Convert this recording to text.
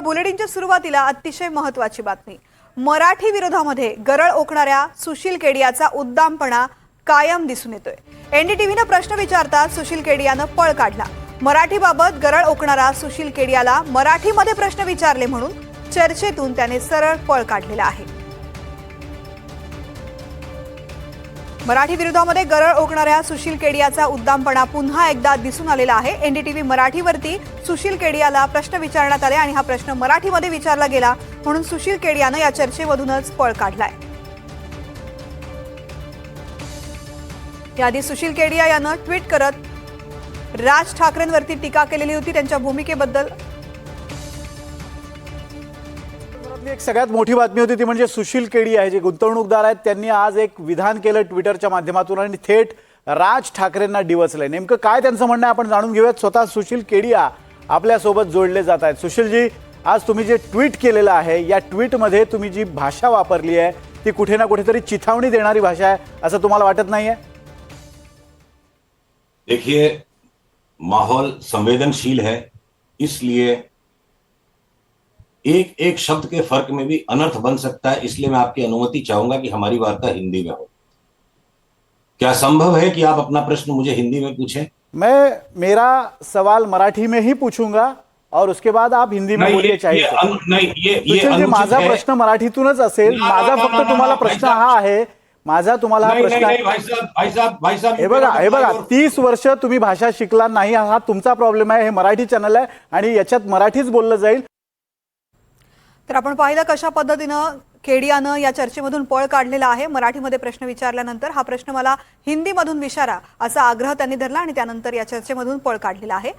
बुलेटिनच्या सुरुवातीला अतिशय महत्वाची बातमी. मराठी विरोधामध्ये गरळ ओकणाऱ्या सुशील केडियाचा उद्दामपणा कायम दिसून येतोय. एनडीटीव्हीनं प्रश्न विचारता सुशील केडियानं पळ काढला. मराठीबाबत गरळ ओकणारा सुशील केडियाला मराठीमध्ये प्रश्न विचारले म्हणून चर्चेतून त्याने सरळ पळ काढलेला आहे. मराठी विरोधामध्ये गरळ ओकणाऱ्या सुशील केडियाचा उद्दामपणा पुन्हा एकदा दिसून आलेला आहे. एनडीटीव्ही मराठीवरती सुशील केडियाला प्रश्न विचारण्यात आले आणि हा प्रश्न मराठीमध्ये विचारला गेला म्हणून सुशील केडियानं या चर्चेमधूनच पळ काढलाय. याआधी सुशील केडिया यानं ट्विट करत राज ठाकरेंवरती टीका केलेली होती. त्यांच्या भूमिकेबद्दल भारतातली एक सगळ्यात मोठी बातमी होती ती म्हणजे सुशील केडी आहे जे गुंतवणूकदार आहेत त्यांनी आज एक विधान केलं ट्विटरच्या माध्यमातून आणि थेट राज ठाकरेंना डिवचलंय. नेमकं काय त्यांचं म्हणणं आहे आपण जाणून घेऊयात. स्वतः सुशील केडिया आपल्यासोबत जोडले जात आहेत. सुशीलजी आज तुम्ही जे ट्विट केलेलं आहे या ट्विटमध्ये तुम्ही जी भाषा वापरली आहे ती कुठे ना कुठेतरी चिथावणी देणारी भाषा आहे असं तुम्हाला वाटत नाहीये? देखिए माहौल संवेदनशील है इसलिए एक एक शब्द के फर्क में भी अनर्थ बन सकता है इसलिए मैं आपकी अनुमति चाहूंगा कि हमारी वार्ता हिंदी में हो क्या संभव है कि आप अपना प्रश्न मुझे हिंदी में पूछें मैं मेरा सवाल मराठी में ही पूछूंगा और उसके बाद आप हिंदी में बोलिए चाहिए नहीं ये माझा। प्रश्न मराठीतूनच असेल माझा फक्त तुम्हाला प्रश्न हा. आहे माझा तुम्हाला हा प्रश्न आहे हे बघा हे बघा तीस वर्ष तुम्ही भाषा शिकला नाही हा तुमचा प्रॉब्लेम आहे हे मराठी चॅनल आहे आणि याच्यात मराठीच बोललं जाईल तर आपण पाहिलं कशा पद्धतीनं केडियानं या चर्चेमधून पळ काढलेला आहे. मराठीमध्ये प्रश्न विचारल्यानंतर हा प्रश्न मला हिंदीमधून विचारा असा आग्रह त्यांनी धरला आणि त्यानंतर या चर्चेमधून पळ काढलेला आहे.